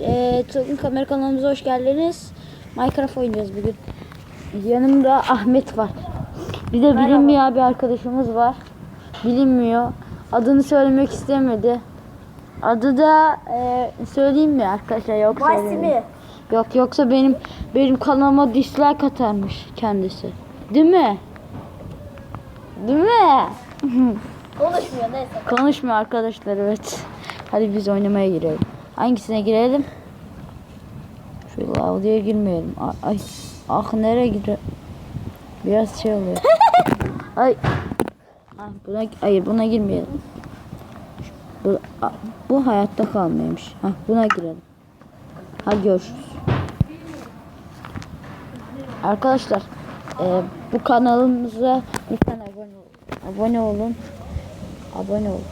Ee, Tılgın Kamera kanalımıza hoş geldiniz. Minecraft oynayacağız bugün. Yanımda Ahmet var. Bir de bilinmeyen bir arkadaşımız var. Bilinmiyor. Adını söylemek istemedi. Adı da e, söyleyeyim mi arkadaşlar yok söyleyeyim. Yok yoksa benim benim kanalıma dislike atarmış kendisi. Değil mi? Değil mi? Konuşmuyor neyse. Konuşmuyor arkadaşlar evet. Hadi biz oynamaya girelim. Hangisine girelim? Şu lavdiye girmeyelim. Ay, ay. Ah nereye gire? Biraz şey oluyor. ay. Ah, buna, hayır buna girmeyelim. Bu, bu hayatta kalmaymış. Ha, buna girelim. Hadi görüşürüz. Arkadaşlar e, bu kanalımıza lütfen abone olun. Abone olun. Abone olun.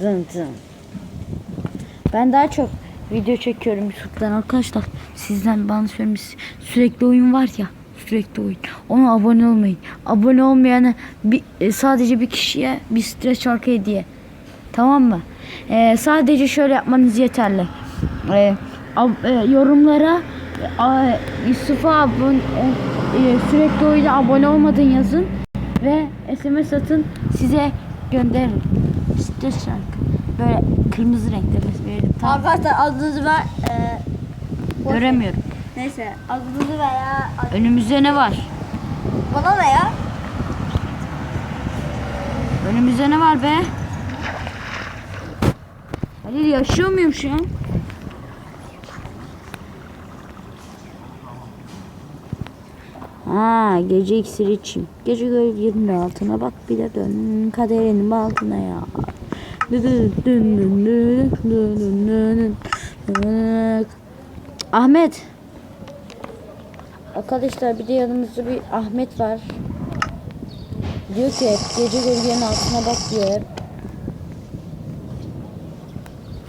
Zın zın. Ben daha çok video çekiyorum YouTube'dan arkadaşlar. Sizden bana söylemiş sürekli oyun var ya sürekli oyun. Ona abone olmayın. Abone olmayana bir, e, sadece bir kişiye bir stres şarkı hediye. Tamam mı? E, sadece şöyle yapmanız yeterli. E, ab- e, yorumlara e, a- Yusuf'a abone e, sürekli oyuna abone olmadın yazın ve SMS atın size gönderirim. Stres şarkı. Böyle kırmızı renkte verelim. Tamam. Arkadaşlar adınızı ver. E, Göremiyorum. neyse adınızı veya ad- Önümüzde ne var? bana ne ya? Önümüzde ne var be? Halil yaşıyor muyum şu an? Ha gece iksir içeyim. Gece gölgenin altına bak bir de dön kaderinin altına ya. Ahmet. Arkadaşlar bir de yanımızda bir Ahmet var. Diyor ki hep gece gölgenin altına bak diyor hep.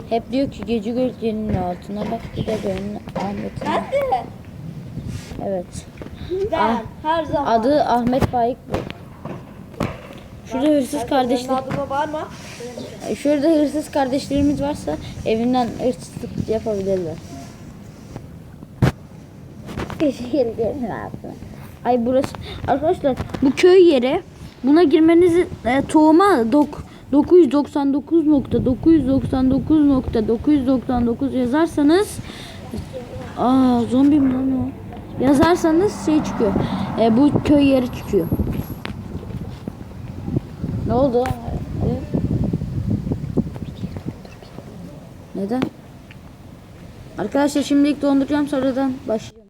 Hep diyor ki gece gölgenin altına bak bir de dön Ahmet'in. Evet. Ben Ah. her zaman. Adı Ahmet Faik bu. Şurada hırsız kardeşler, adıma bağırma. şurada hırsız kardeşlerimiz varsa evinden hırsızlık yapabilirler. Teşekkür ederim abi. Ay burası arkadaşlar bu köy yeri buna girmenizi e, tohuma dok 999.999.999 yazarsanız Aa zombi mi lan o? Yazarsanız şey çıkıyor. E, bu köy yeri çıkıyor. Ne oldu? Neden? Arkadaşlar şimdilik donduracağım sonradan başlayacağım.